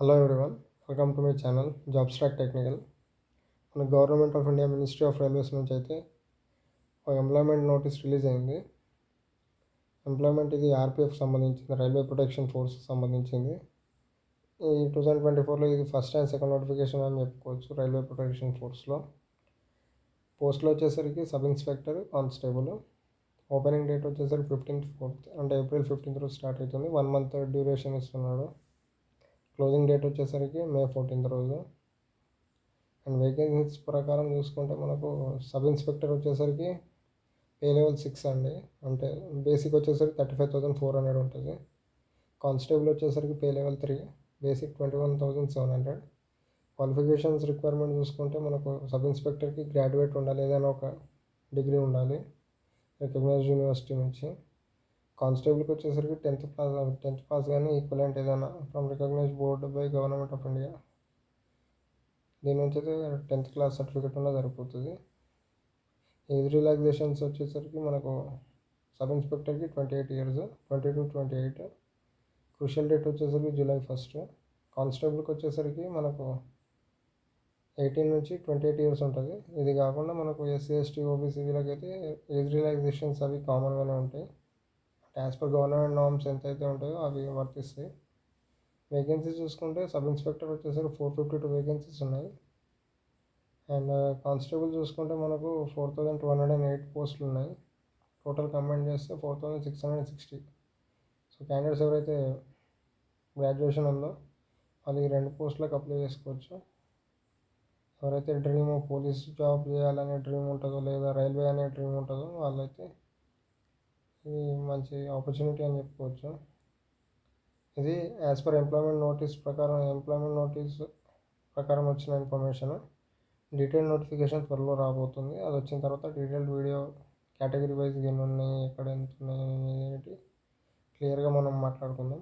Hello everyone welcome to my channel job స్ట్రాక్ technical మన government of India ministry of railways నుంచి అయితే ఒక employment notice release అయింది. Employment ఇది ఆర్పిఎఫ్ సంబంధించింది రైల్వే ప్రొటెక్షన్ ఫోర్స్ సంబంధించింది. ఈ టూ థౌజండ్ ట్వంటీ ఫోర్లో ఇది ఫస్ట్ అండ్ సెకండ్ నోటిఫికేషన్ అని చెప్పుకోవచ్చు రైల్వే ప్రొటెక్షన్ ఫోర్స్లో పోస్ట్లో వచ్చేసరికి sub inspector constable opening date వచ్చేసరికి ఫిఫ్టీన్త్ ఫోర్త్ అంటే ఏప్రిల్ ఫిఫ్టీన్త్ రోజు స్టార్ట్ అవుతుంది. వన్ మంత్ డ్యూరేషన్ ఇస్తున్నాడు. క్లోజింగ్ డేట్ వచ్చేసరికి మే ఫోర్టీన్త్ రోజు. అండ్ వేకెన్సీస్ ప్రకారం చూసుకుంటే మనకు సబ్ ఇన్స్పెక్టర్ వచ్చేసరికి పే లెవెల్ సిక్స్ అండి. అంటే బేసిక్ వచ్చేసరికి thirty five thousand four hundred ఉంటుంది. కానిస్టేబుల్ వచ్చేసరికి pay level three basic twenty one thousand seven hundred. Qualifications requirement చూసుకుంటే మనకు సబ్ ఇన్స్పెక్టర్కి గ్రాడ్యుయేట్ ఉండాలి ఏదైనా ఒక డిగ్రీ ఉండాలి. రికగ్నైజ్డ్ యూనివర్సిటీ నుంచి. కానిస్టేబుల్కి వచ్చేసరికి టెన్త్ పాస్ టెన్త్ పాస్ కానీ ఈక్వలెంట్ ఏదైనా from recognize board by government of India. దీని నుంచి అయితే టెన్త్ క్లాస్ సర్టిఫికేట్ ఉన్న సరిపోతుంది. ఏజ్ రిలాక్సేషన్స్ వచ్చేసరికి మనకు sub ఇన్స్పెక్టర్కి twenty eight years twenty two twenty eight. Crucial date వచ్చేసరికి జూలై ఫస్ట్. కానిస్టేబుల్కి వచ్చేసరికి మనకు ఎయిటీన్ నుంచి ట్వంటీ ఎయిట్ ఇయర్స్ ఉంటుంది. ఇది కాకుండా మనకు ఎస్సీ ఎస్టీ ఓబీసీ వీళ్ళకైతే ఏజ్ రిలాక్సేషన్స్ అవి కామన్గానే ఉంటాయి. యాజ్ పర్ గవర్నమెంట్ నామ్స్ ఎంత అయితే ఉంటాయో అవి వర్తిస్తాయి. వేకెన్సీ చూసుకుంటే సబ్ ఇన్స్పెక్టర్ వచ్చేసరికి ఫోర్ ఫిఫ్టీ టూ వేకెన్సీస్ ఉన్నాయి. అండ్ కానిస్టేబుల్ uh, చూసుకుంటే మనకు four thousand two hundred and eight పోస్టులు ఉన్నాయి. టోటల్ కంబైన్ చేస్తే four thousand six hundred sixty so candidates ఎవరైతే గ్రాడ్యుయేషన్ ఉందో వాళ్ళు ఈ రెండు పోస్టులకు అప్లై చేసుకోవచ్చు. ఎవరైతే డ్రీమ్ పోలీస్ జాబ్ చేయాలనే డ్రీమ్ ఉంటుందో లేదా రైల్వే అనే డ్రీమ్ ఉంటుందో వాళ్ళైతే ఈ మంచి ఆపర్చునిటీ అని చెప్పుకోవచ్చు. ఇది యాజ్ పర్ ఎంప్లాయ్మెంట్ నోటీస్ ప్రకారం ఎంప్లాయ్మెంట్ నోటీస్ ప్రకారం వచ్చిన ఇన్ఫర్మేషన్ డీటెయిల్ నోటిఫికేషన్ త్వరలో రాబోతుంది. అది వచ్చిన తర్వాత డీటెయిల్డ్ వీడియో కేటగిరీ వైజ్ ఎన్ని ఉన్నాయి ఎక్కడ ఎంత ఉన్నాయి క్లియర్గా మనం మాట్లాడుకుందాం.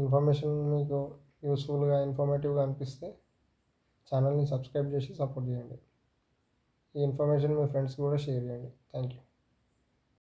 ఇన్ఫర్మేషన్ మీకు యూస్ఫుల్గా ఇన్ఫర్మేటివ్గా అనిపిస్తే ఛానల్ని సబ్స్క్రైబ్ చేసి సపోర్ట్ చేయండి. ఈ ఇన్ఫర్మేషన్ మీ ఫ్రెండ్స్కి కూడా షేర్ చేయండి. Thank you